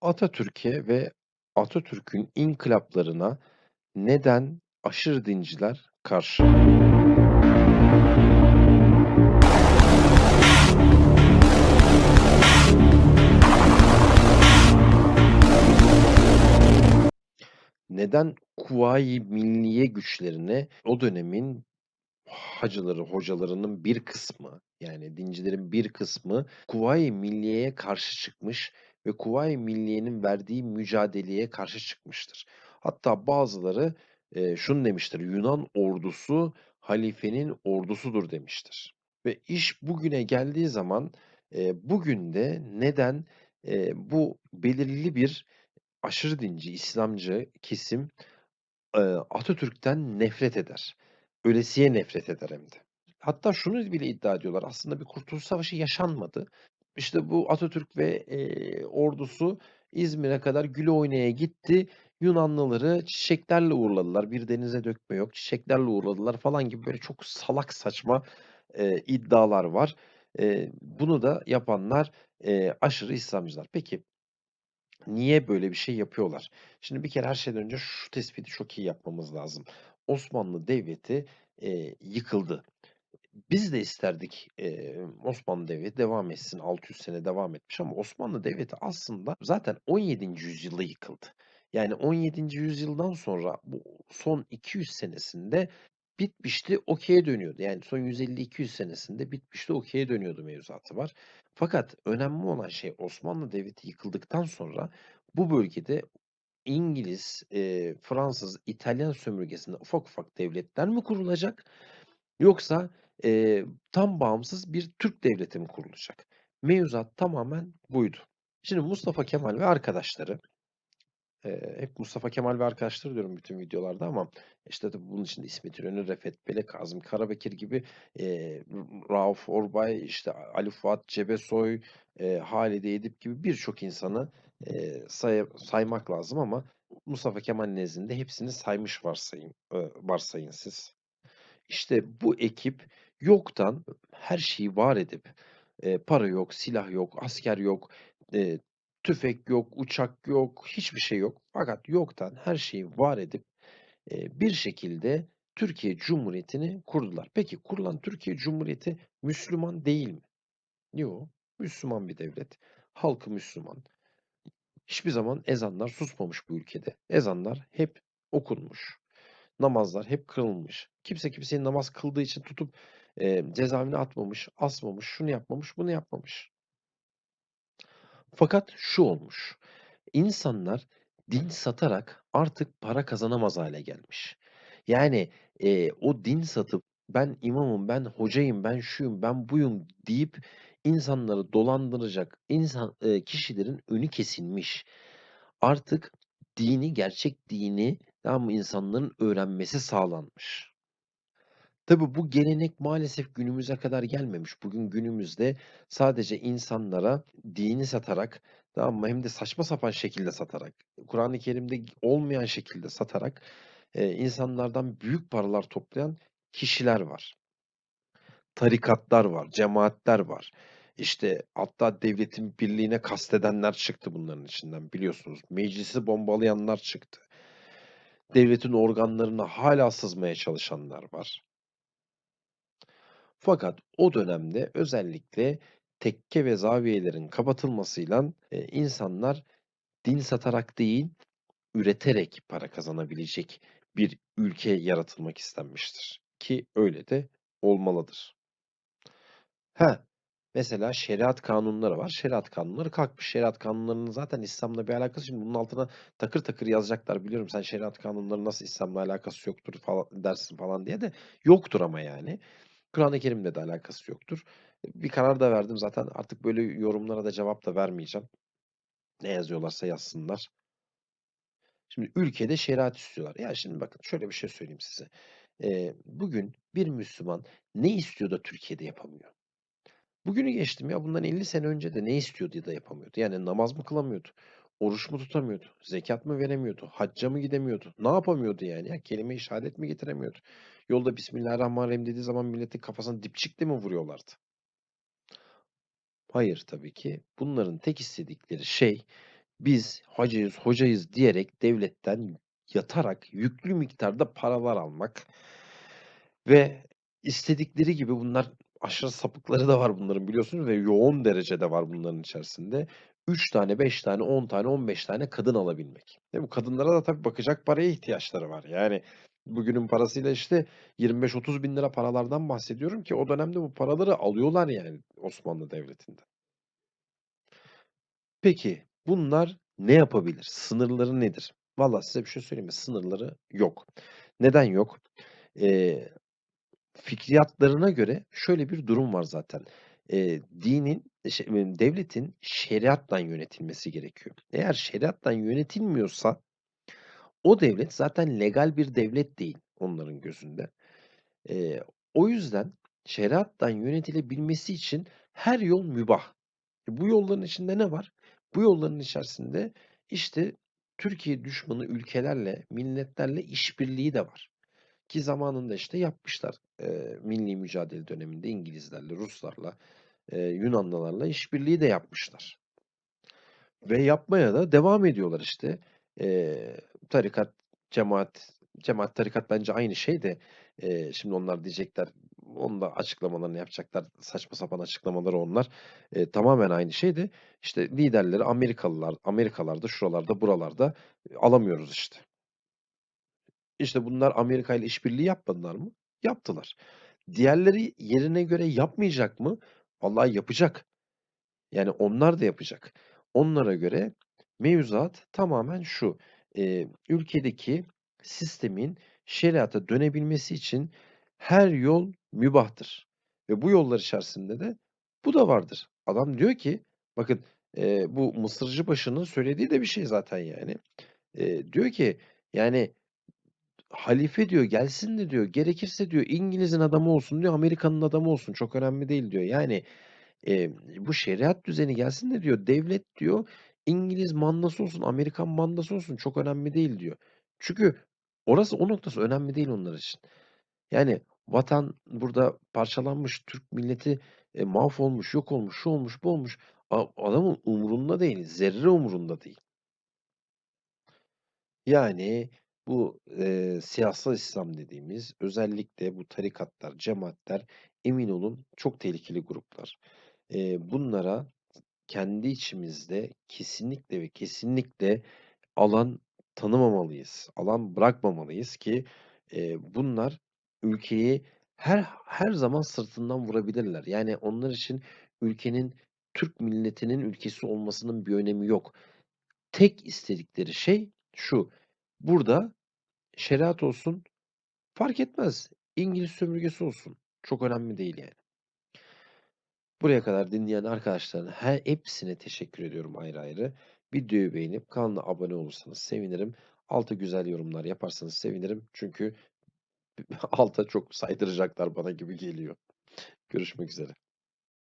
Atatürk'e ve Atatürk'ün inkılaplarına neden aşırı dinciler karşı? Neden Kuvayi Milliye güçlerine o dönemin hacıları, hocalarının bir kısmı, yani dincilerin bir kısmı Kuvayi Milliye'ye karşı çıkmış ve Kuvayi Milliye'nin verdiği mücadeleye karşı çıkmıştır. Hatta bazıları eee, şunu demiştir, Yunan ordusu halifenin ordusudur demiştir. Ve iş bugüne geldiği zaman eee, bugün de neden eee, bu belirli bir aşırı dinci, İslamcı kesim eee, Atatürk'ten nefret eder. Ölesiye nefret eder hem de. Hatta şunu bile iddia ediyorlar. Aslında bir Kurtuluş Savaşı yaşanmadı. İşte bu Atatürk ve eee, ordusu İzmir'e kadar güle oynaya gitti. Yunanlıları çiçeklerle uğurladılar. Bir denize dökme yok. Çiçeklerle uğurladılar falan gibi böyle çok salak saçma eee, iddialar var. Eee, bunu da yapanlar eee, aşırı İslamcılar. Peki Niye böyle bir şey yapıyorlar? Şimdi bir kere her şeyden önce şu tespiti çok iyi yapmamız lazım. Osmanlı Devleti, eee, yıkıldı. Biz de isterdik, eee, Osmanlı Devleti devam etsin, 600 sene devam etmiş ama Osmanlı Devleti aslında zaten 17. yüzyılda yıkıldı. Yani 17. yüzyıldan sonra bu son 200 senesinde bitmişti, okey'e dönüyordu. Yani son 150-200 senesinde bitmişti, okey'e dönüyordu mevzuatı var. Fakat önemli olan şey Osmanlı Devleti yıkıldıktan sonra bu bölgede İngiliz, eee, Fransız, İtalyan sömürgesinde ufak ufak devletler mi kurulacak yoksa, eee, tam bağımsız bir Türk devleti mi kurulacak? Mevzuat tamamen buydu. Şimdi Mustafa Kemal ve arkadaşları Eee, hep Mustafa Kemal ve arkadaşları diyorum bütün videolarda ama işte tabii bunun içinde İsmet İnönü, Refet Bele, Kazım Karabekir gibi eee, Rauf Orbay, işte Ali Fuat Cebesoy, eee, Halide Edip gibi birçok insanı eee, say- saymak lazım ama Mustafa Kemal nezdinde hepsini saymış varsayın, eee, varsayın siz. İşte bu ekip yoktan her şeyi var edip eee, para yok, silah yok, asker yok, eee, tüfek yok, uçak yok, hiçbir şey yok. Fakat yoktan her şeyi var edip eee, bir şekilde Türkiye Cumhuriyeti'ni kurdular. Peki kurulan Türkiye Cumhuriyeti Müslüman değil mi? Yok. Müslüman bir devlet. Halkı Müslüman. Hiçbir zaman ezanlar susmamış bu ülkede. Ezanlar hep okunmuş. Namazlar hep kılınmış. Kimse kimseyi namaz kıldığı için tutup, eee, cezaevine atmamış, asmamış, şunu yapmamış, bunu yapmamış. Fakat şu olmuş, insanlar din satarak artık para kazanamaz hâle gelmiş. Yani, eee, o din satıp ben imamım, ben hocayım, ben şuyum, ben buyum deyip insanları dolandıracak insan eee, kişilerin önü kesilmiş. Artık dini, gerçek dini, tamam insanların öğrenmesi sağlanmış. Tabii bu gelenek maalesef günümüze kadar gelmemiş. Bugün günümüzde sadece insanlara dini satarak, tamam mı, hem de saçma sapan şekilde satarak, Kur'an-ı Kerim'de olmayan şekilde satarak, insanlardan büyük paralar toplayan kişiler var. Tarikatlar var, cemaatler var. İşte hatta devletin birliğine kastedenler çıktı bunların içinden biliyorsunuz. Meclisi bombalayanlar çıktı. Devletin organlarına hâlâ sızmaya çalışanlar var. Fakat o dönemde özellikle tekke ve zaviyelerin kapatılmasıyla eee, insanlar din satarak değil, üreterek para kazanabilecek bir ülke yaratılmak istenmiştir. Ki öyle de olmalıdır. Ha, mesela şeriat kanunları var. Şeriat kanunları kalkmış. Şeriat kanunlarının zaten İslam'la bir alakası Şimdi bunun altına takır takır yazacaklar. Biliyorum sen şeriat kanunları nasıl İslam'la alakası yoktur falan dersin falan diye de yoktur ama yani. Kur'an-ı Kerim'le de alakası yoktur. Bir karar da verdim zaten artık böyle yorumlara da cevap da vermeyeceğim. Ne yazıyorlarsa yazsınlar. Şimdi ülkede şeriat istiyorlar. Ya şimdi bakın şöyle bir şey söyleyeyim size. Eee, bugün bir Müslüman ne istiyor da Türkiye'de yapamıyor? Bugünü geçtim ya bundan 50 sene önce de ne istiyordu da yapamıyordu. Yani namaz mı kılamıyordu? Oruç mu tutamıyordu? Zekat mı veremiyordu? Hacca mı gidemiyordu? Ne yapamıyordu yani ya? Kelime-i şehadet mi getiremiyordu? Yolda Bismillahirrahmanirrahim dediği zaman milletin kafasına dipçikle mi vuruyorlardı? Hayır tabii ki. Bunların tek istedikleri şey Biz hacıyız, hocayız diyerek devletten yatarak yüklü miktarda paralar almak ve istedikleri gibi bunlar aşırı sapıkları da var bunların biliyorsunuz ve yoğun derecede var bunların içerisinde. 3 tane, 5 tane, 10 tane, 15 tane kadın alabilmek. Ve bu kadınlara da tabii bakacak paraya ihtiyaçları var. Yani bugünün parasıyla işte 25-30 bin lira paralardan bahsediyorum ki o dönemde bu paraları alıyorlar yani Osmanlı Devleti'nde. Peki bunlar ne yapabilir? Sınırları nedir? Valla size bir şey söyleyeyim mi? Sınırları yok. Neden yok? Eee, fikriyatlarına göre şöyle bir durum var zaten. Eee, dinin, şey, devletin şeriatla yönetilmesi gerekiyor. Eğer şeriatla yönetilmiyorsa o devlet zaten legal bir devlet değil onların gözünde. Eee, o yüzden şeriatla yönetilebilmesi için her yol mübah. E, bu yolların içinde ne var? Bu yolların içerisinde işte Türkiye düşmanı ülkelerle, milletlerle işbirliği de var. Ki zamanında işte yapmışlar. Eee, milli mücadele döneminde İngilizlerle, Ruslarla, eee, Yunanlılarla işbirliği de yapmışlar. Ve yapmaya da devam ediyorlar işte. Eee, tarikat, cemaat, cemaat, tarikat bence aynı şey de eee, şimdi onlar diyecekler, onun da açıklamalarını yapacaklar. Saçma sapan açıklamaları onlar. Eee, tamamen aynı şey de işte liderleri Amerikalılar, Amerikalarda, şuralarda, buralarda e, alamıyoruz işte. İşte bunlar Amerika'yla işbirliği yapmadılar mı? Yaptılar. Diğerleri yerine göre yapmayacak mı? Vallahi yapacak. Yani onlar da yapacak. Onlara göre mevzuat tamamen şu: Eee, ülkedeki sistemin şeriata dönebilmesi için her yol mübahtır ve bu yollar içerisinde de bu da vardır. Adam diyor ki, bakın, eee, bu Mısırcıbaşı'nın söylediği de bir şey zaten yani. Eee, diyor ki, yani Halife diyor gelsin de diyor, gerekirse diyor İngiliz'in adamı olsun diyor, Amerika'nın adamı olsun çok önemli değil diyor. Yani, eee, bu şeriat düzeni gelsin de diyor, devlet diyor İngiliz mandası olsun, Amerikan mandası olsun çok önemli değil diyor. Çünkü orası o noktası önemli değil onlar için. Yani vatan burada parçalanmış, Türk milleti, eee, mahvolmuş, yok olmuş, şu olmuş, bu olmuş. Adamın umurunda değil, zerre umurunda değil. Yani bu, eee, siyasal İslam dediğimiz özellikle bu tarikatlar, cemaatler emin olun çok tehlikeli gruplar. Eee, bunlara kendi içimizde kesinlikle ve kesinlikle alan tanımamalıyız, alan bırakmamalıyız ki, eee, bunlar ülkeyi her her zaman sırtından vurabilirler. Yani onlar için ülkenin, Türk milletinin ülkesi olmasının bir önemi yok. Tek istedikleri şey şu: Burada şeriat olsun, fark etmez. İngiliz sömürgesi olsun. Çok önemli değil yani. Buraya kadar dinleyen arkadaşların he hepsine teşekkür ediyorum ayrı ayrı. Videoyu beğenip kanala abone olursanız sevinirim. Alta güzel yorumlar yaparsanız sevinirim. Çünkü alta çok saydıracaklar bana gibi geliyor. Görüşmek üzere.